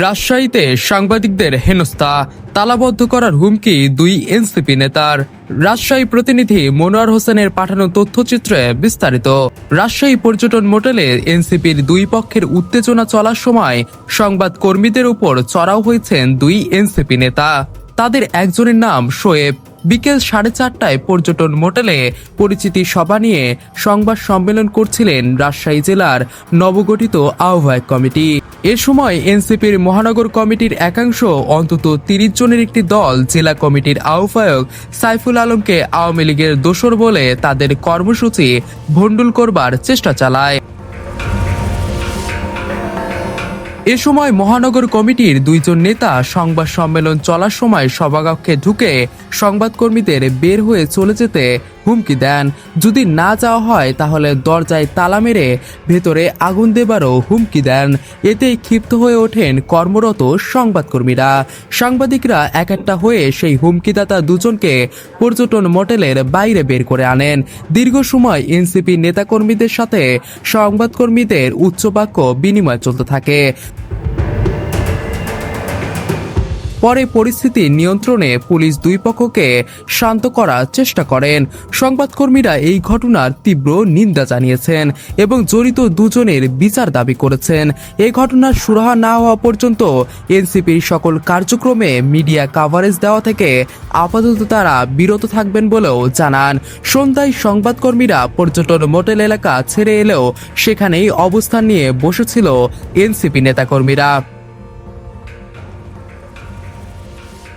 রাজশাহীতে সাংবাদিকদের হেনস্থা, তালাবদ্ধ করার হুমকি দুই এনসিপি নেতার। রাজশাহী প্রতিনিধি মনোয়ার হোসেনের পাঠানো তথ্যচিত্রে বিস্তারিত। রাজশাহী পর্যটন মোটেলে এনসিপির দুই পক্ষের উত্তেজনা চলার সময় সংবাদ কর্মীদের উপর চড়াও হয়েছেন দুই এনসিপি নেতা। তাদের একজনের নাম শোয়েব। বিকেল সাড়ে চারটায় পর্যটন মোটেলে পরিচিতি সভা নিয়ে সংবাদ সম্মেলন করছিলেন রাজশাহী জেলার নবগঠিত আহ্বায়ক কমিটি। এ সময় এনসিপির মহানগর কমিটির একাংশ, অন্তত তিরিশ জনের একটি দল জেলা কমিটির আহ্বায়ক সাইফুল আলমকে আওয়ামী লীগের দোসর বলে তাদের কর্মসূচি ভণ্ডুল করবার চেষ্টা চালায়। এ সময় মহানগর কমিটির দুইজন নেতা সংবাদ সম্মেলন চলার সময় সভাকক্ষে ঢুকে সংবাদকর্মীদের বের হয়ে চলে যেতে হুমকি দেন। যদি না যাওয়া হয়, তাহলে দরজায় তালা মেরে ভেতরে আগুন দেবারও হুমকি দেন। এতেই ক্ষিপ্ত হয়ে ওঠেন কর্মরত সংবাদকর্মীরা। সাংবাদিকরা এক একটা হয়ে সেই হুমকিদাতা দুজনকে পর্যটন মোটেলের বাইরে বের করে আনেন। দীর্ঘ সময় এনসিপি নেতাকর্মীদের সাথে সংবাদকর্মীদের উচ্চবাক্য বিনিময় চলতে থাকে। পরে পরিস্থিতি নিয়ন্ত্রণে পুলিশ দুই পক্ষকে শান্ত করার চেষ্টা করেন। সংবাদকর্মীরা এই ঘটনার তীব্র নিন্দা জানিয়েছেন এবং জড়িত দুজনের বিচার দাবি করেছেন। এই ঘটনার সুরাহা না হওয়া পর্যন্ত এনসিপির সকল কার্যক্রমে মিডিয়া কাভারেজ দেওয়া থেকে আপাতত তারা বিরত থাকবেন বলেও জানান। সন্ধ্যায় সংবাদকর্মীরা পর্যটন মোটেল এলাকা ছেড়ে এলেও সেখানেই অবস্থান নিয়ে বসেছিল এনসিপি নেতাকর্মীরা।